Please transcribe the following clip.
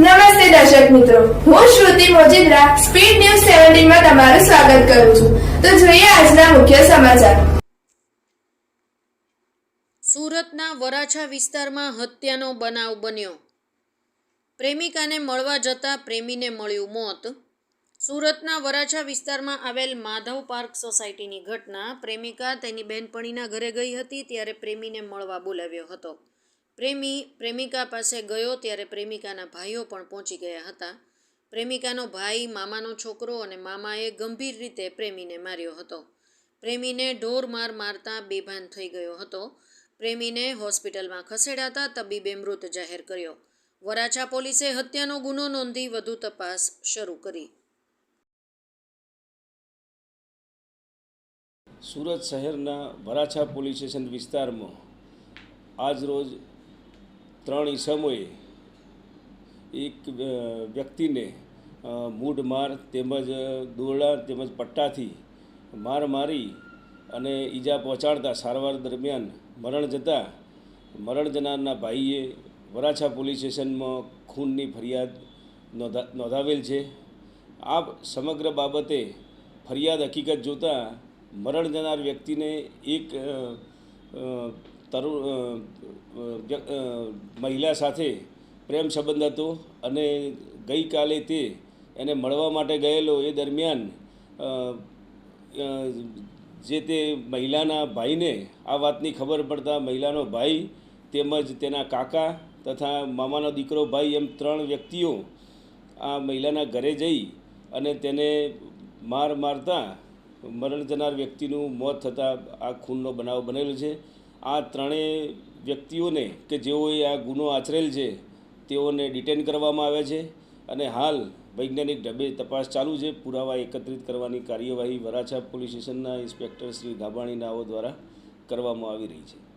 નમસ્તે દર્શક મિત્રો. હું શ્રુતિ મોજીદ્રા, સ્પીડ ન્યૂઝ સેવન્ટીનમાં તમારું સ્વાગત કરું છું. તો જોઈએ આજના મુખ્ય સમાચાર. સુરતના વરાછા વિસ્તારમાં હત્યાનો બનાવ બન્યો. પ્રેમિકાને મળવા જતા પ્રેમીને મળ્યું મોત. સુરતના વરાછા વિસ્તારમાં આવેલ માધવ પાર્ક સોસાયટીની ઘટના. પ્રેમિકા તેની બહેનપણીના ઘરે ગઈ હતી, ત્યારે પ્રેમીને મળવા બોલાવ્યો હતો. પ્રેમી, પ્રેમિકા પાસે ગયો ત્યારે પ્રેમિકાના ભાઈઓ પણ પહોંચી ગયા હતા. પ્રેમિકાનો ભાઈ, મામાનો છોકરો અને મામાએ ગંભીર રીતે પ્રેમીને માર્યો હતો. પ્રેમીને ઢોર માર મારતા બેભાન થઈ ગયો હતો. પ્રેમીને હોસ્પિટલમાં ખસેડાતા તબીબે મૃત જાહેર કર્યો. વરાછા પોલીસે હત્યાનો ગુનો નોંધી વધુ તપાસ શરૂ કરી. સુરત શહેરના વરાછા પોલીસ સ્ટેશન વિસ્તારમાં આજરોજ ત્રણ ઈસમોએ એક વ્યક્તિને મૂઢ માર તેમજ દોરડા તેમજ પટ્ટાથી માર મારી અને ઈજા પહોંચાડતા સારવાર દરમિયાન મરણ જતાં મરણ જનારના ભાઈએ વરાછા પોલીસ સ્ટેશનમાં ખૂનની ફરિયાદ નોંધા, નોંધાવેલ છે. આ સમગ્ર બાબતે ફરિયાદ હકીકત જોતાં મરણ જનાર વ્યક્તિને એક અ, અ, તરુ અ, અ, વ્ય- અ, મહિલા સાથે પ્રેમ સંબંધ હતો અને ગઈકાલે તે એને મળવા માટે ગયેલો એ દરમિયાન જે તે મહિલાના ભાઈને આ વાતની ખબર પડતા મહિલાનો ભાઈ તેમજ તેના કાકા તથા મામાનો દીકરો ભાઈ એમ ત્રણ વ્યક્તિઓ આ મહિલાના ઘરે જઈ અને તેને માર મારતા મરણ જનાર વ્યક્તિનું મોત થતાં આ ખૂનનો બનાવ બનેલો છે. આ ત્રણેય વ્યક્તિઓને કે જેઓએ આ ગુનો આચરેલ છે, તેઓને ડિટેન કરવામાં આવ્યા છે અને હાલ વૈજ્ઞાનિક ઢબે તપાસ ચાલુ છે. પુરાવા એકત્રિત કરવાની કાર્યવાહી વરાછા પોલીસ સ્ટેશનના ઇન્સ્પેક્ટર શ્રી ગાબાણી નાઓ દ્વારા કરવામાં આવી રહી છે.